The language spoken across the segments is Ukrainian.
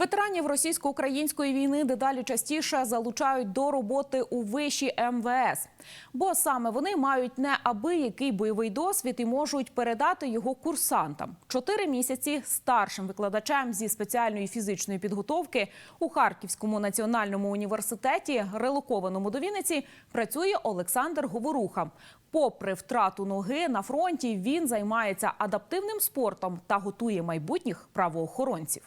Ветеранів російсько-української війни дедалі частіше залучають до роботи у виші МВС, бо саме вони мають неабиякий бойовий досвід і можуть передати його курсантам. Чотири місяці старшим викладачем зі спеціальної фізичної підготовки у Харківському національному університеті, релокованому до Вінниці, працює Олександр Говоруха. Попри втрату ноги на фронті, він займається адаптивним спортом та готує майбутніх правоохоронців.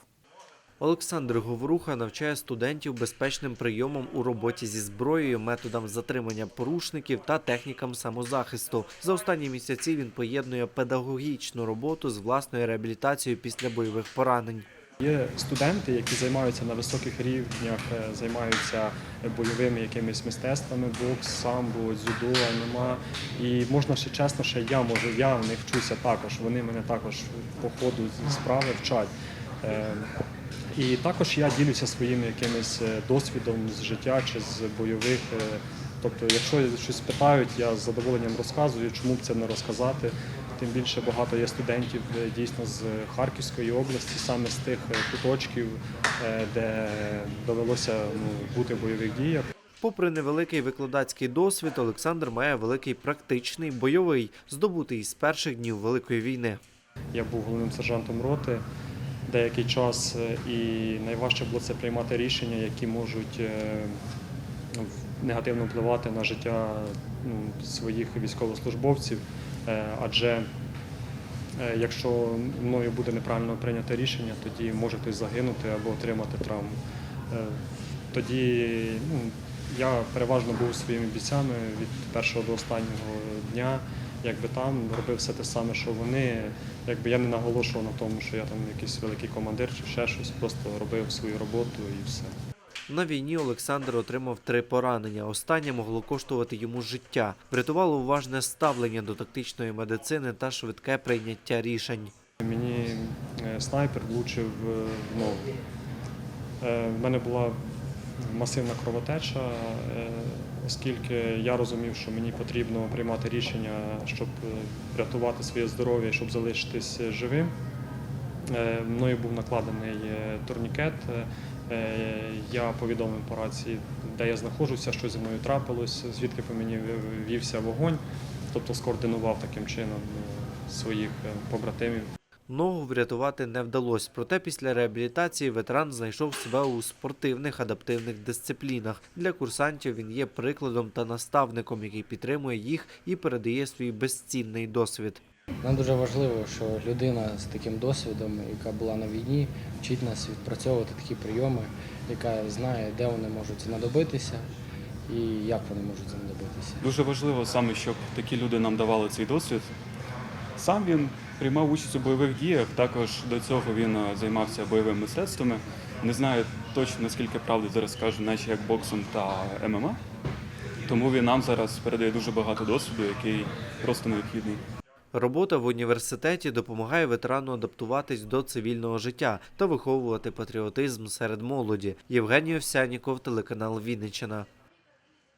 Олександр Говоруха навчає студентів безпечним прийомам у роботі зі зброєю, методам затримання порушників та технікам самозахисту. За останні місяці він поєднує педагогічну роботу з власною реабілітацією після бойових поранень. Є студенти, які займаються на високих рівнях, е, займаються бойовими якимись мистецтвами, бокс, самбо, дзюдо, ММА. І можна ще чесно, що я можу, я в них вчуся також. Вони мене також по ходу справи вчать. І також я ділюся своїм якимось е, досвідом з життя чи з бойових. е, Тобто, якщо щось питають, я з задоволенням розказую, чому б це не розказати. Тим більше багато є студентів е, дійсно з Харківської області, саме з тих куточків, де довелося ну, бути в бойових діях. Попри невеликий викладацький досвід, Олександр має великий практичний бойовий, здобутий із перших днів Великої війни. Я був головним сержантом роти деякий час, е, і найважче було це приймати рішення, які можуть е, негативно впливати на життя ну, своїх військовослужбовців. Е, Адже якщо мною буде неправильно прийнято рішення, тоді може хтось загинути або отримати травму. Тоді ну, я переважно був своїми бійцями від першого до останнього дня. Якби там робив все те саме, що вони. Якби я не наголошував на тому, що я там якийсь великий командир чи ще щось, просто робив свою роботу і все. На війні Олександр отримав три поранення. Останнє могло коштувати йому життя. Врятувало уважне ставлення до тактичної медицини та швидке прийняття рішень. Мені е, снайпер влучив е, в ногу. Е, В мене була масивна кровотеча, е, оскільки я розумів, що мені потрібно приймати рішення, щоб е, врятувати своє здоров'я, щоб залишитись живим. Е, Мною був накладений турнікет. Я повідомив по рації, де я знаходжуся, що зі мною трапилось, звідки по мені вівся вогонь, тобто скоординував таким чином своїх побратимів. Ногу врятувати не вдалося, проте після реабілітації ветеран знайшов себе у спортивних адаптивних дисциплінах. Для курсантів він є прикладом та наставником, який підтримує їх і передає свій безцінний досвід. Нам дуже важливо, що людина з таким досвідом, яка була на війні, вчить нас відпрацьовувати такі прийоми, яка знає, де вони можуть знадобитися і як вони можуть знадобитися. Дуже важливо саме, щоб такі люди нам давали цей досвід. Сам він приймав участь у бойових діях, також до цього він е, займався бойовими мистецтвами. Не знаю точно наскільки правди зараз скажу, наче як боксом та ММА. Тому він нам зараз передає дуже багато досвіду, який просто необхідний. Робота в університеті допомагає ветерану адаптуватись до цивільного життя та виховувати патріотизм серед молоді. Євгеній Овсяніков, телеканал Вінниччина.